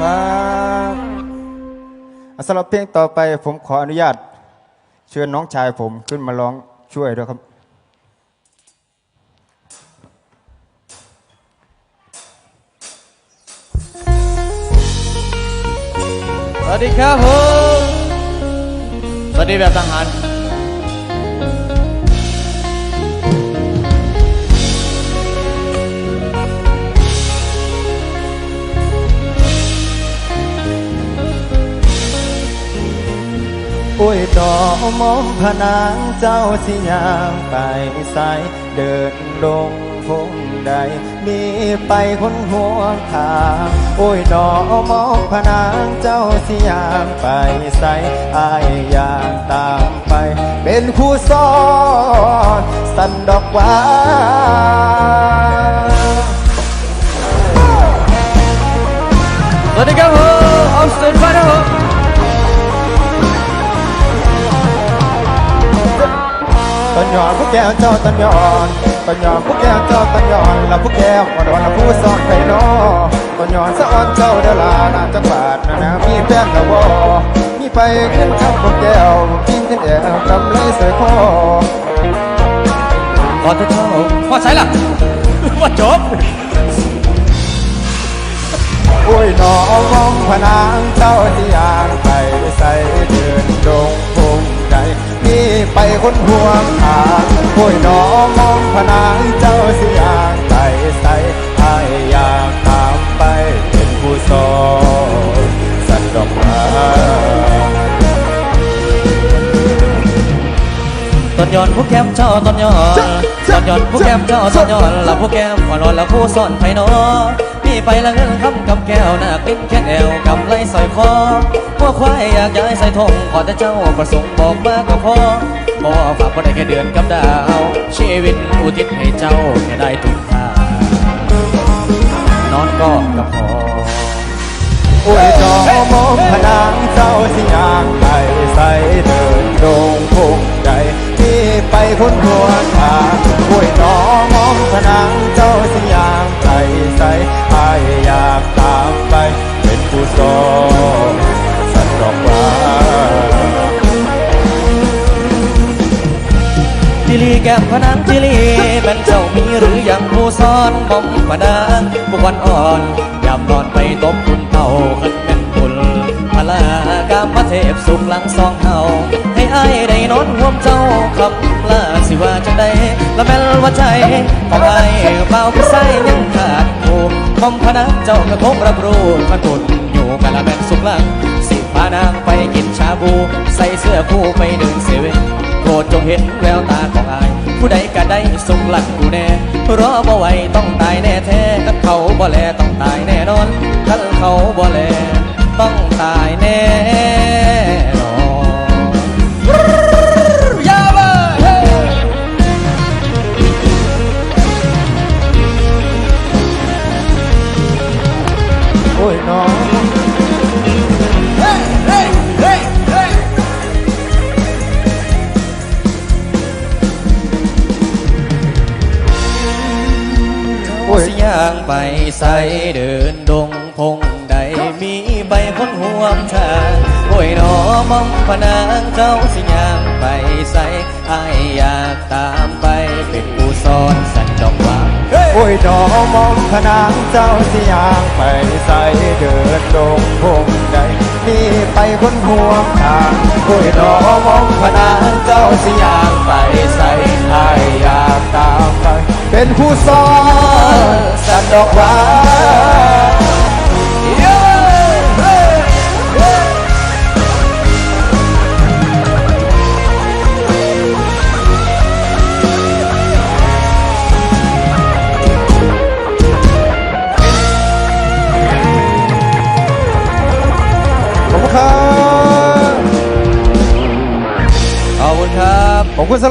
ครับสำหรับเพลงต่อไปผมขออนุญาต เชิญน้องชายผมขึ้นมาร้องช่วยด้วยครับสวัสดีครับผมสวัสดีแบบทหาร อ้ยดอมองผนังเจ้าสิยางไปใสายเดินลงพงใด มีไปคนห่วงทางโอ้ยดอมองผนังเจ้าสิยางไปใสายอายอยากตามไป เป็นคู่ซ้อนสันดอกวานสวัสดีครับผมออมสเตนฟันครับ ตอนย้อนพวกแก้วเจ้าตอนย้อนตอนย้อนพวกแก้วเจ้าตอนย้อนแล้วพวกแก้วอ่อนอ่อนแล้วผู้ซ่อนไปนอตอนย้อนสะอ่อนเจ้าเดอลานาจักบาทนะนะมีแฟนแล้วบ่มีไปขึ้นข้างพวกแก้วกินกันแอวกำไรใส่คอขอเถอะเจ้าว่าใช่ล่ะว่าจบโอ้ยหนอมองผนังเจ้าที่ยาง คนห่วงทางโอ้ยน้อมองผนังเจ้าเสียางไปใส่ อนย้อนผู้แก้มเจ้าตอนย้อนตอนย้อนผู้แก้มเจ้าตอนย้อนล้วผู้แก้มอ่อนอ่อนล้วผู้ซ่อนไผนอพี่ไปละเงินคำกับแก้วหน้ากินแค่แอวกำไรสอยคอพวกควายอยากย้ายใส่ทงขอแต่เจ้าประสงค์บอกมากก็พอบ่ฝากบ่ได้แค่เดือนกับดาว ชีวิตอุทิศให้เจ้าแค่ได้ทุกทานอนก็กับพออ้ยหนอมองผนังเจ้าที่ยา ไปคนห่วงทางโอ้ยหนองมองผนังเจ้าที่ยางไปใส่ออยากตามไป เป็นผู้สอนสันดอกว่าจิลีแก้มพนังจิลีแม่นเจ้ามีหรือยังผู้ซ้อนบอมพนังบุกวันอ่อนยามนอนไปตบคุณเต่าขันเป็นบุญพลากามเทพสุขหลังสองเฮา อ้ายได้นอนห่วมเจ้าคำลาสิว่าจังใดละแม่นว่าใจของอ้ายเบาผู้ใส่ยังขาดผู้บอมพนังเจ้ากระทบรับรู้มันตุนอยู่กันละแม่นสุขลังสิพานางไปกินชาบู ใส่เสื้อคู่ไปเดินเซเว่นโปรดจงเห็นแววตาของอาย ผู้ใดก็ได้สุขหลักกูแน่รอบ่ไหวต้องตายแน่แท้ถ้าเขาบ่แลต้องตายแน่นอนถ้าเขาบ่แลต้องตายแน่ โอ้ยหนอเฮ้เฮ้เฮ้เฮ้โอ้ยสิย่างไปใส่เดินดงพงใดมีใบคนห่วงทางโอ้ยหนอมองพนางเจ้าสิย่างไปใส่อายอยากตามไปเป็นผู้ส ยหนอมองผนังเจ้าสียางไปใส่เดินดงพงใดมีไปคนห่วงทางโอ้ยหนอมองผนังเจ้าสียางไปใส่อายอยากตามไป เป็นผู้สอนสันดอกหวา